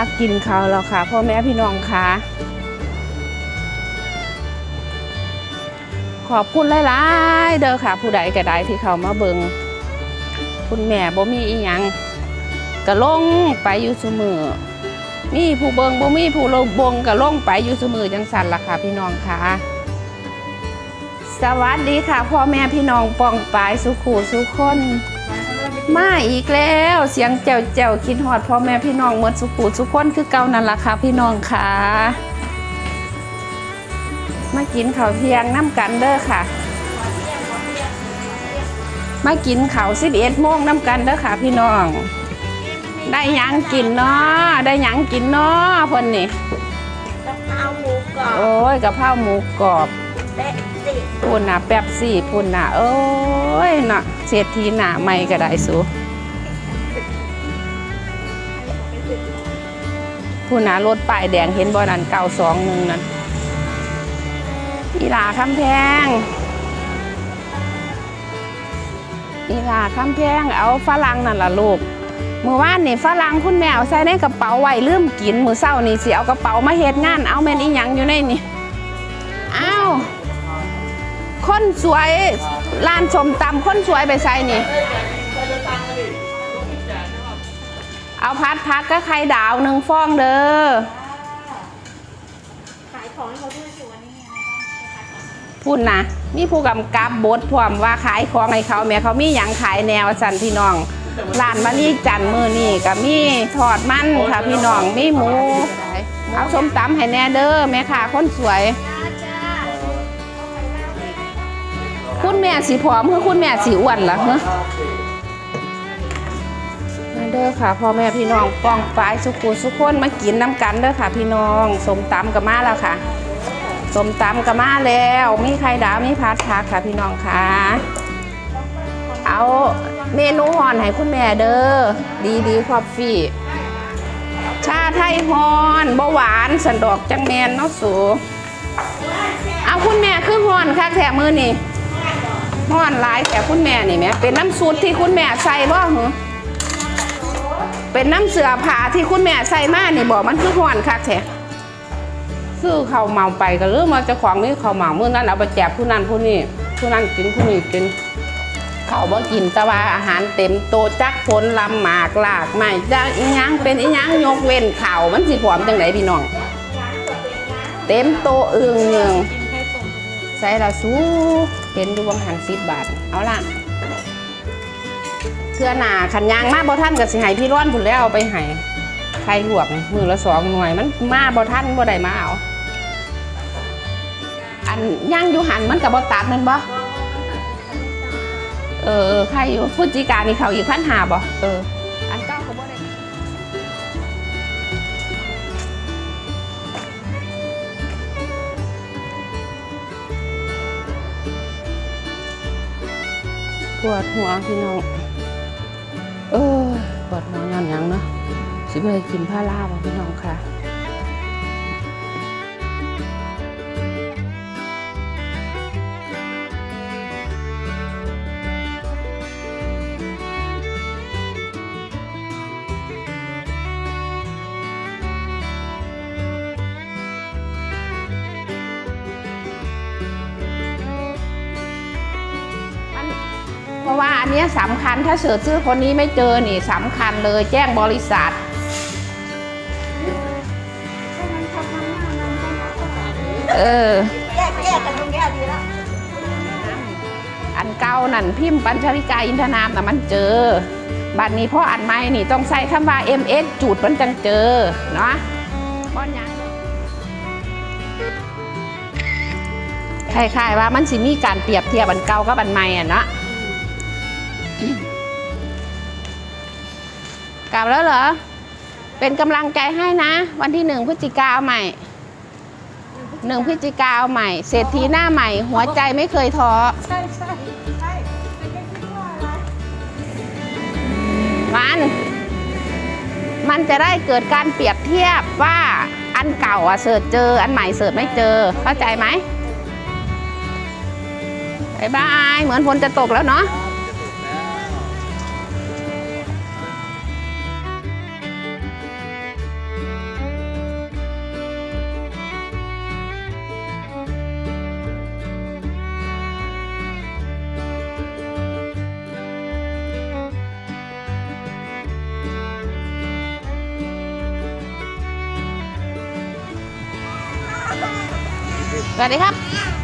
พักกินเขาแล้วค่ะพ่อแม่พี่น้องค่ะขอบคุณหลายๆเด้อค่ะ ผู้ใดก็ได้ที่เขามาเบิงคุณแม่บ่มีอีหยังก็ลงไปอยู่ซุมือมีผู้เบิงบ่มีผู้ลงบงก็ลงไปอยู่ซุมือจังสันล่ะค่ะ พี่น้องค่ะ สวัสดีค่ะพ่อแม่พี่น้องปองปายสุขูสุขคน มาอีกแล้วเสียงแจ๋วแจ๋วคิดฮอดพ่อแม่พี่น้องหมดสุขูสุขคนคือเก่านั่นล่ะค่ะพี่น้องค่ะมากินข้าวเที่ยงน้ำกันเด้อค่ะ มากินข้าวสิบเอ็ดโมงน้ำกันเด้อค่ะ พี่น้อง ได้หยังกินเนาะได้หยังกินเนาะเพิ่นนี่กะเพราหมูกรอบโอ้ยกะเพราหมูกรอบและสิ พุ่นน่ะแป๊บซี่พุ่นน่ะโอ้ยน่ะเศรษฐีหนาใหม่ก็ได้สูพุ่นน่ะรถป้ายแดงเห็นบ่นั่นเก้าสองหนึ่งนั่นอีลาคำแพงอีลาคำแพงเอาฝรั่งนั่นล่ะลูกมื่อว่านนี่ฝรั่งคุณแม่เอาใส่ในกระเป๋าไว้ลืมกิน มือเศร้านี่สิเอากระเป๋ามาเฮ็ดงานเอาแม่นอีหยังอยู่ในนี่ คนสวยร้านชมตำคนสวยไปใส่นี่ เอาพัดพักก็ไข่ดาวหนึ่งฟองเด้อขายของให้เขาด้วยสิวันนี้ไงพูดนะมีผู้กำกับบทพร้อมว่าขายของให้เขาแม่เขามีหยังขายแนวสันพี่น้องร้านมานี่จันมือนี่ก็มีทอดมันค่ะพี่น้องมีหมู เอาส้มตำให้แน่เด้อแม่ค่ะคนสวย คุณแม่สีผอมคือคุณแม่สีอ้วนเหรอฮะมาเด้อค่ะพ่อแม่พี่น้องป้องปลายสุขุสุขคนมากินน้ำกันเด้อค่ะ พี่น้องสมตำกับมาแล้วค่ะสมตำกับมาแล้ว มีไข่ดาวมีพัดผักค่ะพี่น้องค่ะ เอาเมนูหอนให้คุณแม่เด้อดีดีคอฟฟี่ชาไทยฮอนเบาหวานสันดอกจังแมนเนาะสูเอาคุณแม่คือฮอนค่ะแถมมือนี่ ห้อนหลายแต่คุณแม่นี่แหม่เป็นน้ำสูตรที่คุณแม่ใส่บ่หรอเป็นน้ำเสือผ้าที่คุณแม่ใส่มานี่บอกมันคือห้อนคักแท้ซื้อเขาวเมาไปก็ลืมมาเจ้าของนี่เขาวเมามื้อนั้นเอาไปแจกผู้นั้นผู้นี้ผู้นั้นกินผู้นี้กินเขาบ่กินแต่ว่าอาหารเต็มโตจักผลลำหมากลากไม้จักอีหยังเป็นอีหยังยกเว้นข่าวมันสิผอมจังไดพี่น้อง เต็มโตะอึงเงงกินแค่ส่งใส่ละสู้ เห็นดูบางหันสิบบาท เอาล่ะเสื้อหนาขันยางมาบ่ท่านกับสิให้พี่ร้อนผุนแล้วเอาไปให้ไข่ลวกมือละสองหน่วยมันมาบ่ท่านบ่ได้มาเอาอันย่างอยู่หันมันกับบ่ตัดมันบ่เออเออใครอยู่พฤศจิกานี่เขาอีกพันหาบ่เออ วดหัวพี่น้อง เออปวดหัวย้อนยังเนาะสิไปกินผ้าลาบพี่น้องค่ะ นเนี้ยสำคัญถ้าเสิร์ชชื่อคนนี้ไม่เจอนี่สำคัญเลยแจ้งบริษัทเออแยกแยกกันตรงนี้ดีแล้วอันเก่านั่นพิมพ์ปัญชริกาอินทนามน่ะมันเจอ บัดนี้พ่ออันใหม่นี่ต้องใส่คำว่า MS จุดมันจังเจอเนาะป้อนยังคล้ายๆว่ามันสิมีการเปรียบเทียบอันเก่ากับอันใหม่อะเนาะ ลับแล้วเหรอ เป็นกำลังใจให้นะ วันที่หนึ่งพฤศจิกาเอาใหม่หนึ่งพฤศจิกาเอาใหม่ เศรษฐีหน้าใหม่ หัวใจไม่เคยท้อใช่ใช่ใช่ไม่ได้คิดว่าอะไรมัน มันจะได้เกิดการเปรียบเทียบว่าอันเก่าอะเสิร์ชเจอ อันใหม่เสิร์ชไม่เจอ เข้าใจไหมบายบาย เหมือนฝนจะตกแล้วเนาะ สวัสดีครับ